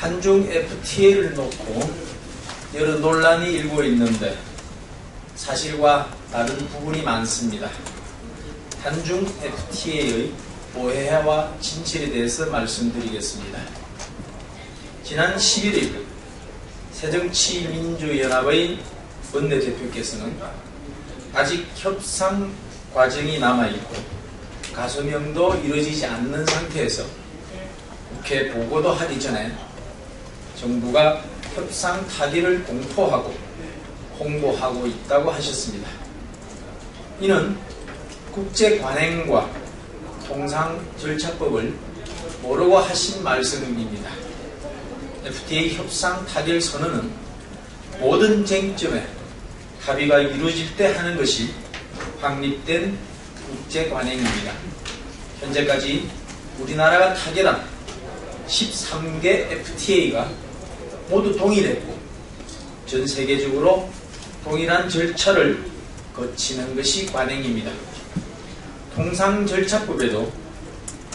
한중 FTA를 놓고 여러 논란이 일고 있는데 사실과 다른 부분이 많습니다. 한중 FTA의 오해와 진실에 대해서 말씀드리겠습니다. 지난 11일 새정치민주연합의 원내대표께서는 아직 협상 과정이 남아있고 가소명도 이루어지지 않는 상태에서 국회 보고도 하기 전에 정부가 협상 타결을 공포하고 홍보하고 있다고 하셨습니다. 이는 국제 관행과 통상 절차법을 모르고 하신 말씀입니다. FTA 협상 타결 선언은 모든 쟁점에 합의가 이루어질 때 하는 것이 확립된 국제 관행입니다. 현재까지 우리나라가 타결한 13개 FTA가 모두 동일했고 전 세계적으로 동일한 절차를 거치는 것이 관행입니다. 통상 절차법에도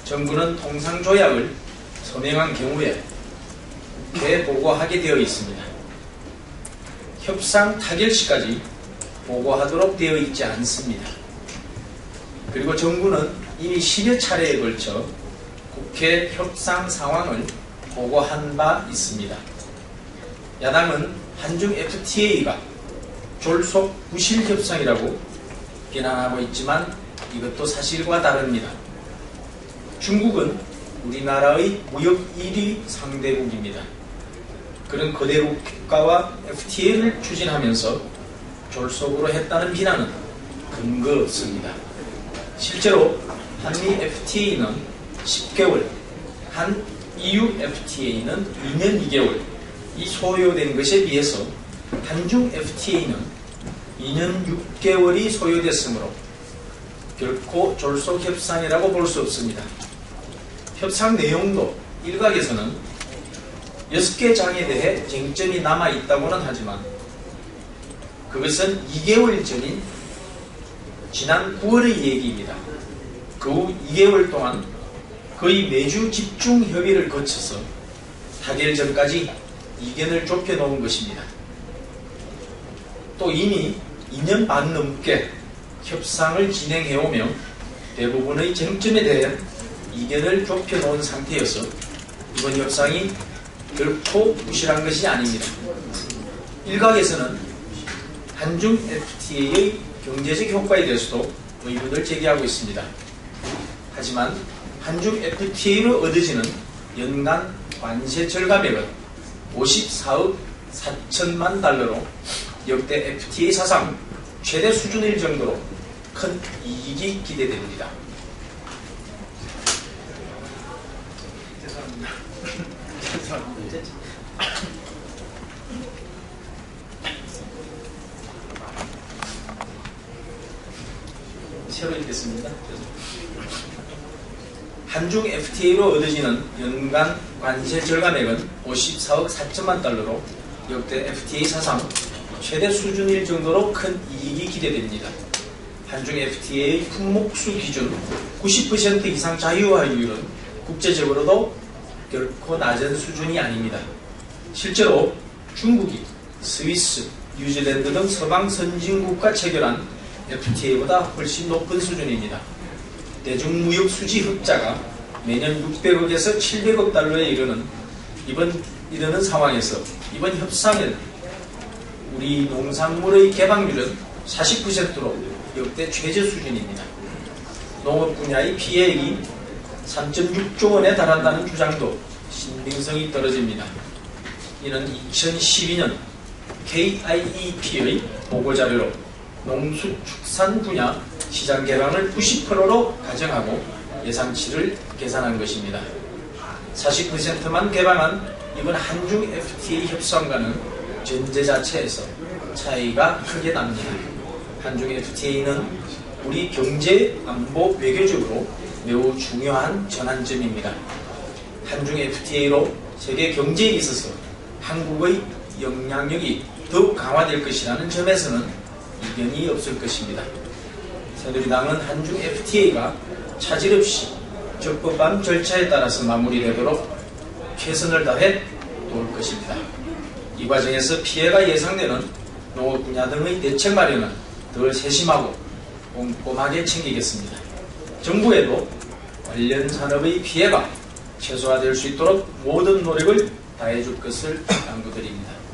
정부는 통상 조약을 서명한 경우에 국회에 보고하게 되어 있습니다. 협상 타결 시까지 보고하도록 되어 있지 않습니다. 그리고 정부는 이미 10여 차례에 걸쳐 국회 협상 상황을 보고한 바 있습니다. 야당은 한중 FTA가 졸속 부실 협상이라고 비난하고 있지만 이것도 사실과 다릅니다. 중국은 우리나라의 무역 1위 상대국입니다. 그런 거대 국가와 FTA를 추진하면서 졸속으로 했다는 비난은 근거 없습니다. 실제로 한미 FTA는 10개월, 한 EU FTA는 2년 2개월 이 소요된 것에 비해서 한중 FTA는 2년 6개월이 소요됐으므로 결코 졸속 협상이라고 볼 수 없습니다. 협상 내용도 일각에서는 6개 장에 대해 쟁점이 남아 있다고는 하지만 그것은 2개월 전인 지난 9월의 얘기입니다. 그 후 2개월 동안 거의 매주 집중 협의를 거쳐서 타결 전까지 이견을 좁혀 놓은 것입니다. 또 이미 2년 반 넘게 협상을 진행해오며 대부분의 쟁점에 대한 이견을 좁혀 놓은 상태여서 이번 협상이 결코 부실한 것이 아닙니다. 일각에서는 한중 FTA의 경제적 효과에 대해서도 의문을 제기하고 있습니다. 하지만 한중 FTA로 얻어지는 연간 관세 절감액은 54억 4천만 달러로 역대 FTA 사상 최대 수준일 정도로 큰 이익이 기대됩니다. 죄송합니다. 죄송합니다. 새로 읽겠습니다. 한중 FTA로 얻어지는 연간 관세 절감액은 54억 4천만 달러로 역대 FTA 사상 최대 수준일 정도로 큰 이익이 기대됩니다. 한중 FTA의 품목수 기준 90% 이상 자유화율은 국제적으로도 결코 낮은 수준이 아닙니다. 실제로 중국이 스위스, 뉴질랜드 등 서방 선진국과 체결한 FTA보다 훨씬 높은 수준입니다. 대중무역 수지 흑자가 매년 600억에서 700억 달러에 이르는 이번 이르는 상황에서 이번 협상에는 우리 농산물의 개방률은 40%로 역대 최저 수준입니다. 농업 분야의 피해액이 3.6조 원에 달한다는 주장도 신빙성이 떨어집니다. 이는 2012년 KIEP의 보고자료로 농수축산 분야 시장 개방을 90%로 가정하고 예상치를 계산한 것입니다. 40%만 개방한 이번 한중 FTA 협상과는 전제 자체에서 차이가 크게 납니다. 한중 FTA는 우리 경제, 안보, 외교적으로 매우 중요한 전환점입니다. 한중 FTA로 세계 경제에 있어서 한국의 영향력이 더욱 강화될 것이라는 점에서는 이견이 없을 것입니다. 새누리당은 한중 FTA가 차질 없이 적법한 절차에 따라서 마무리되도록 최선을 다해 볼 것입니다. 이 과정에서 피해가 예상되는 농업 분야 등의 대책 마련은 더 세심하고 꼼꼼하게 챙기겠습니다. 정부에도 관련 산업의 피해가 최소화될 수 있도록 모든 노력을 다해줄 것을 당부드립니다.